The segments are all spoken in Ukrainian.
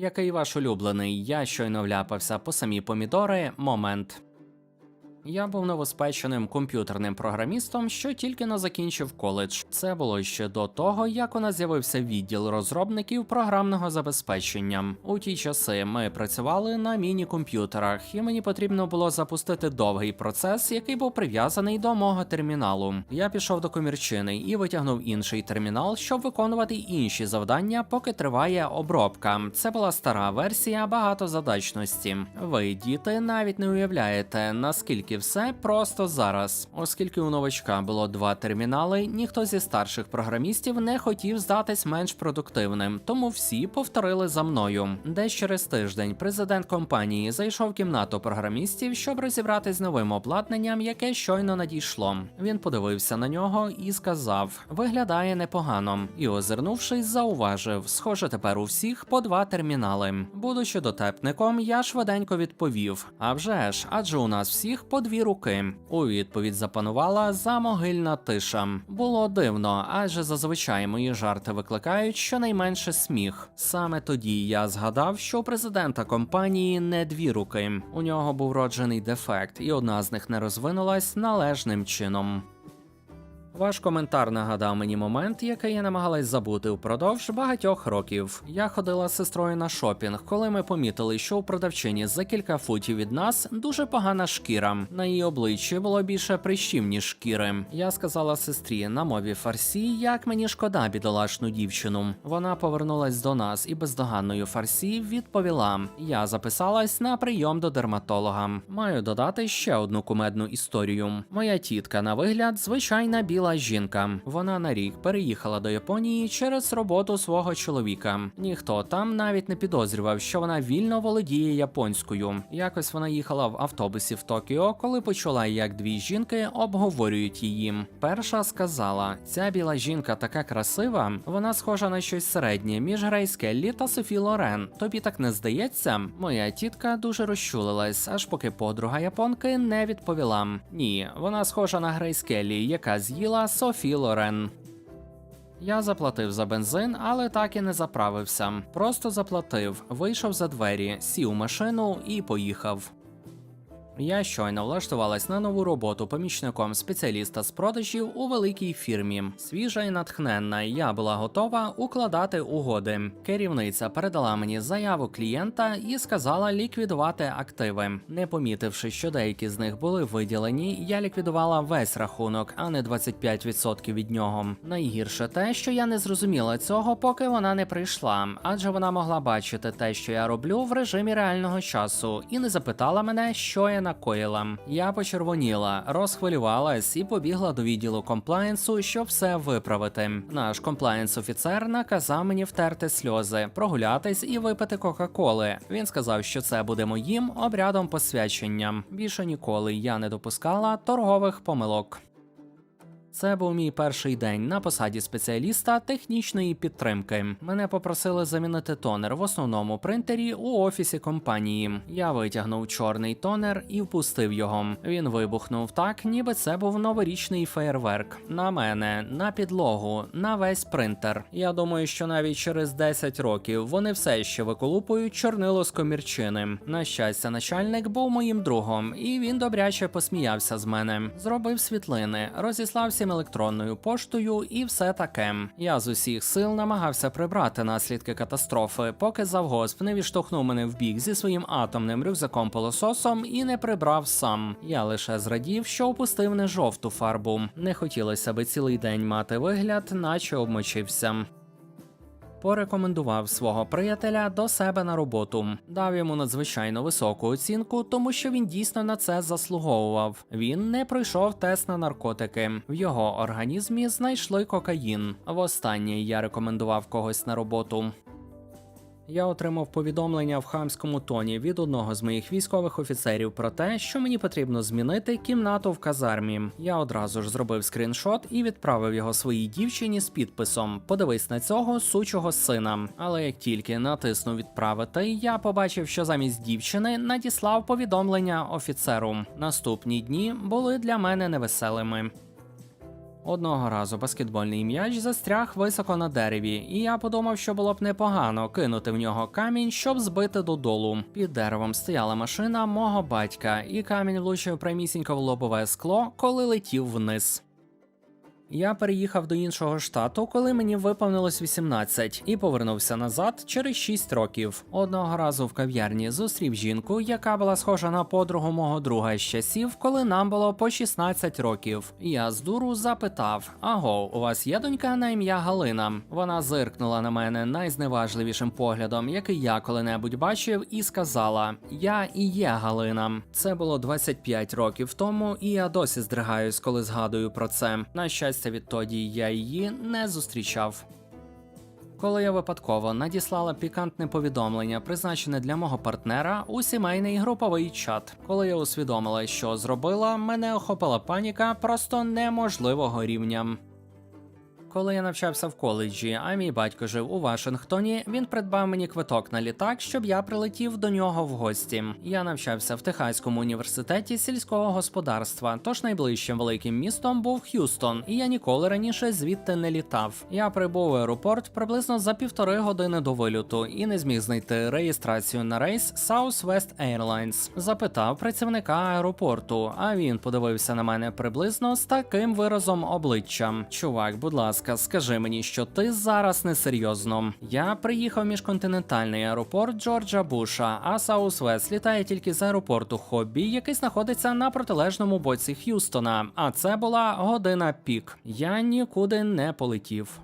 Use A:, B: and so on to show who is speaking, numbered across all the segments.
A: Який ваш улюблений? Я щойно вляпався по самі помідори. Момент. Я був новоспеченим комп'ютерним програмістом, що тільки но закінчив коледж. Це було ще до того, як у нас з'явився відділ розробників програмного забезпечення. У ті часи ми працювали на міні-комп'ютерах, і мені потрібно було запустити довгий процес, який був прив'язаний до мого терміналу. Я пішов до комірчини і витягнув інший термінал, щоб виконувати інші завдання, поки триває обробка. Це була стара версія багатозадачності. Ви, діти, навіть не уявляєте, наскільки все просто зараз. Оскільки у новачка було два термінали, ніхто зі старших програмістів не хотів здатись менш продуктивним, тому всі повторили за мною. Десь через тиждень президент компанії зайшов в кімнату програмістів, щоб розібратись з новим обладнанням, яке щойно надійшло. Він подивився на нього і сказав: виглядає непогано. І, озирнувшись, зауважив: схоже, тепер у всіх по два термінали. Будучи дотепником, я швиденько відповів: а вже ж, адже у нас всіх по дві руки. У відповідь запанувала замогильна тиша. Було дивно, адже зазвичай мої жарти викликають щонайменше сміх. Саме тоді я згадав, що у президента компанії не дві руки. У нього був роджений дефект, і одна з них не розвинулась належним чином. Ваш коментар нагадав мені момент, який я намагалась забути впродовж багатьох років. Я ходила з сестрою на шопінг, коли ми помітили, що у продавчині за кілька футів від нас дуже погана шкіра. На її обличчі було більше прищів, ніж шкіри. Я сказала сестрі на мові фарсі, як мені шкода бідолашну дівчину. Вона повернулась до нас і бездоганною фарсі відповіла: Я записалась на прийом до дерматолога. Маю додати ще одну кумедну історію. Моя тітка на вигляд звичайна біла жінка. Вона на рік переїхала до Японії через роботу свого чоловіка. Ніхто там навіть не підозрював, що вона вільно володіє японською. Якось вона їхала в автобусі в Токіо, коли почула, як дві жінки обговорюють її. Перша сказала: ця біла жінка така красива, вона схожа на щось середнє між Грейс Келлі та Софі Лорен. Тобі так не здається? Моя тітка дуже розчулилась, аж поки подруга японки не відповіла. Ні, вона схожа на Грейс Келлі, яка з'їла Софі Лорен. Я заплатив за бензин, але так і не заправився. Просто заплатив, вийшов за двері, сів машину і поїхав. Я щойно влаштувалась на нову роботу помічником спеціаліста з продажів у великій фірмі. Свіжа і натхненна, я була готова укладати угоди. Керівниця передала мені заяву клієнта і сказала ліквідувати активи. Не помітивши, що деякі з них були виділені, я ліквідувала весь рахунок, а не 25% від нього. Найгірше те, що я не зрозуміла цього, поки вона не прийшла, адже вона могла бачити те, що я роблю в режимі реального часу, і не запитала мене, що я накоїла. Я почервоніла, розхвилювалась і побігла до відділу комплаєнсу, щоб все виправити. Наш комплаєнс-офіцер наказав мені втерти сльози, прогулятись і випити Кока-Коли. Він сказав, що це буде моїм обрядом посвячення. Більше ніколи я не допускала торгових помилок. Це був мій перший день на посаді спеціаліста технічної підтримки. Мене попросили замінити тонер в основному принтері у офісі компанії. Я витягнув чорний тонер і впустив його. Він вибухнув так, ніби це був новорічний феєрверк. На мене, на підлогу, на весь принтер. Я думаю, що навіть через 10 років вони все ще виколупують чорнило з комірчини. На щастя, начальник був моїм другом, і він добряче посміявся з мене. Зробив світлини, розіслав всім електронною поштою і все таке. Я з усіх сил намагався прибрати наслідки катастрофи, поки завгосп не відштовхнув мене в бік зі своїм атомним рюкзаком пилососом і не прибрав сам. Я лише зрадів, що опустив не жовту фарбу. Не хотілося би цілий день мати вигляд, наче обмочився. Порекомендував свого приятеля до себе на роботу, дав йому надзвичайно високу оцінку, тому що він дійсно на це заслуговував. Він не пройшов тест на наркотики. В його організмі знайшли кокаїн. Востаннє я рекомендував когось на роботу. Я отримав повідомлення в хамському тоні від одного з моїх військових офіцерів про те, що мені потрібно змінити кімнату в казармі. Я одразу ж зробив скріншот і відправив його своїй дівчині з підписом: Подивись на цього сучого сина. Але як тільки натиснув відправити, я побачив, що замість дівчини надіслав повідомлення офіцеру. Наступні дні були для мене невеселими. Одного разу баскетбольний м'яч застряг високо на дереві, і я подумав, що було б непогано кинути в нього камінь, щоб збити додолу. Під деревом стояла машина мого батька, і камінь влучив прямісінько в лобове скло, коли летів вниз. Я переїхав до іншого штату, коли мені виповнилось 18, і повернувся назад через 6 років. Одного разу в кав'ярні зустрів жінку, яка була схожа на подругу мого друга з часів, коли нам було по 16 років. Я з дуру запитав: Аго, у вас є донька на ім'я Галина? Вона зиркнула на мене найзневажливішим поглядом, який я коли-небудь бачив, і сказала: Я і є Галина. Це було 25 років тому, і я досі здригаюсь, коли згадую про це. На щастя, відтоді я її не зустрічав. Коли я випадково надіслала пікантне повідомлення, призначене для мого партнера, у сімейний груповий чат. Коли я усвідомила, що зробила, мене охопила паніка просто неможливого рівня. Коли я навчався в коледжі, а мій батько жив у Вашингтоні, він придбав мені квиток на літак, щоб я прилетів до нього в гості. Я навчався в Техаському університеті сільського господарства, тож найближчим великим містом був Х'юстон, і я ніколи раніше звідти не літав. Я прибув в аеропорт приблизно за півтори години до вильоту і не зміг знайти реєстрацію на рейс Southwest Airlines. Запитав працівника аеропорту, а він подивився на мене приблизно з таким виразом обличчя. Чувак, будь ласка, скажи мені, що ти зараз несерйозно. Я приїхав міжконтинентальний аеропорт Джорджа Буша, а Southwest літає тільки з аеропорту Хобі, який знаходиться на протилежному боці Х'юстона. А це була година пік. Я нікуди не полетів.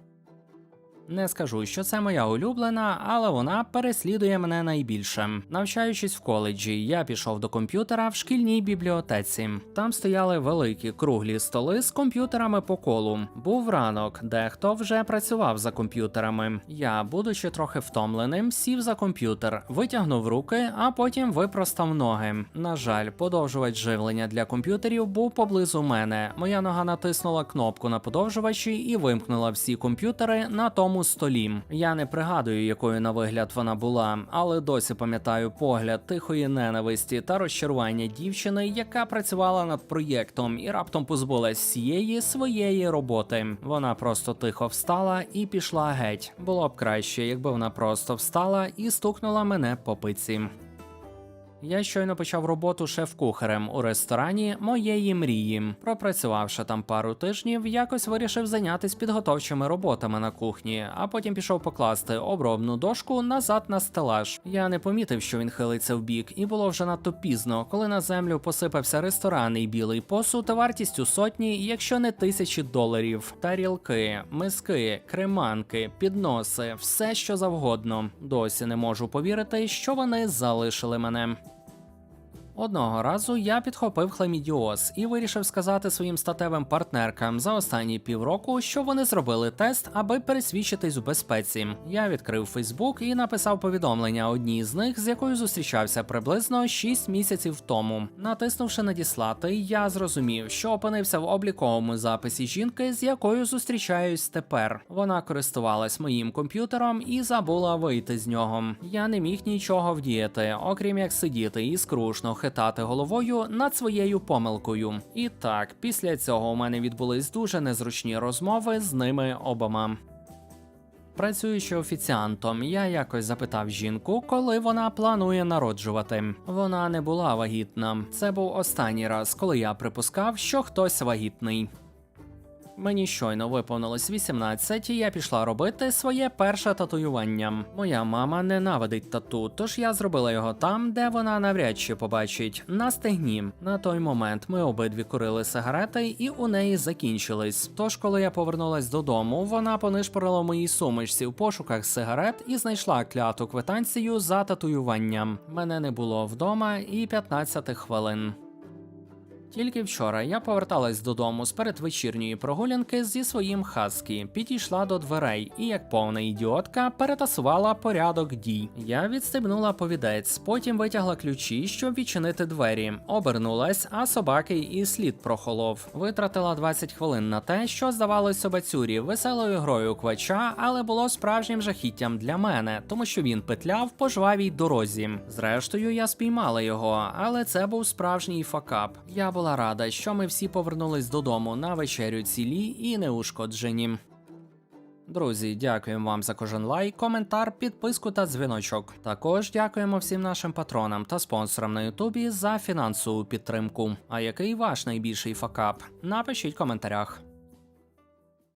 A: Не скажу, що це моя улюблена, але вона переслідує мене найбільше. Навчаючись в коледжі, я пішов до комп'ютера в шкільній бібліотеці. Там стояли великі круглі столи з комп'ютерами по колу. Був ранок, дехто вже працював за комп'ютерами. Я, будучи трохи втомленим, сів за комп'ютер, витягнув руки, а потім випростав ноги. На жаль, подовжувач живлення для комп'ютерів був поблизу мене. Моя нога натиснула кнопку на подовжувачі і вимкнула всі комп'ютери на тому столі. Я не пригадую, якою на вигляд вона була, але досі пам'ятаю погляд тихої ненависті та розчарування дівчини, яка працювала над проєктом і раптом позбулась всієї своєї роботи. Вона просто тихо встала і пішла геть. Було б краще, якби вона просто встала і стукнула мене по пиці. Я щойно почав роботу шеф-кухарем у ресторані моєї мрії. Пропрацювавши там пару тижнів, якось вирішив зайнятися підготовчими роботами на кухні, а потім пішов покласти обробну дошку назад на стелаж. Я не помітив, що він хилиться в бік, і було вже надто пізно, коли на землю посипався ресторанний білий посуд вартістю сотні, якщо не тисячі доларів. Тарілки, миски, креманки, підноси, все що завгодно. Досі не можу повірити, що вони залишили мене. Одного разу я підхопив хламідіоз і вирішив сказати своїм статевим партнеркам за останні півроку, що вони зробили тест, аби пересвідчитись у безпеці. Я відкрив Фейсбук і написав повідомлення одній з них, з якою зустрічався приблизно 6 місяців тому. Натиснувши надіслати, я зрозумів, що опинився в обліковому записі жінки, з якою зустрічаюсь тепер. Вона користувалась моїм комп'ютером і забула вийти з нього. Я не міг нічого вдіяти, окрім як сидіти і скрушно хитати головою над своєю помилкою. І так, після цього у мене відбулись дуже незручні розмови з ними обома. Працюючи офіціантом, я якось запитав жінку, коли вона планує народжувати. Вона не була вагітна. Це був останній раз, коли я припускав, що хтось вагітний. Мені щойно виповнилось 18, і я пішла робити своє перше татуювання. Моя мама ненавидить тату, тож я зробила його там, де вона навряд чи побачить на стегні. На той момент ми обидві курили сигарети, і у неї закінчились. Тож, коли я повернулась додому, вона понишпорила моїй сумочці в пошуках сигарет і знайшла кляту квитанцію за татуюванням. Мене не було вдома і 15 хвилин. Тільки вчора я поверталась додому з передвечірньої прогулянки зі своїм хаскі, підійшла до дверей і, як повна ідіотка, перетасувала порядок дій. Я відстебнула повідець, потім витягла ключі, щоб відчинити двері, обернулась, а собаки і слід прохолов. Витратила 20 хвилин на те, що здавалось собацюрі веселою грою квача, але було справжнім жахіттям для мене, тому що він петляв по жвавій дорозі. Зрештою, я спіймала його, але це був справжній факап. Я була була рада, що ми всі повернулись додому на вечерю цілі і неушкоджені. Друзі, дякуємо вам за кожен лайк, коментар, підписку та дзвіночок. Також дякуємо всім нашим патронам та спонсорам на Ютубі за фінансову підтримку. А який ваш найбільший факап? Напишіть в коментарях.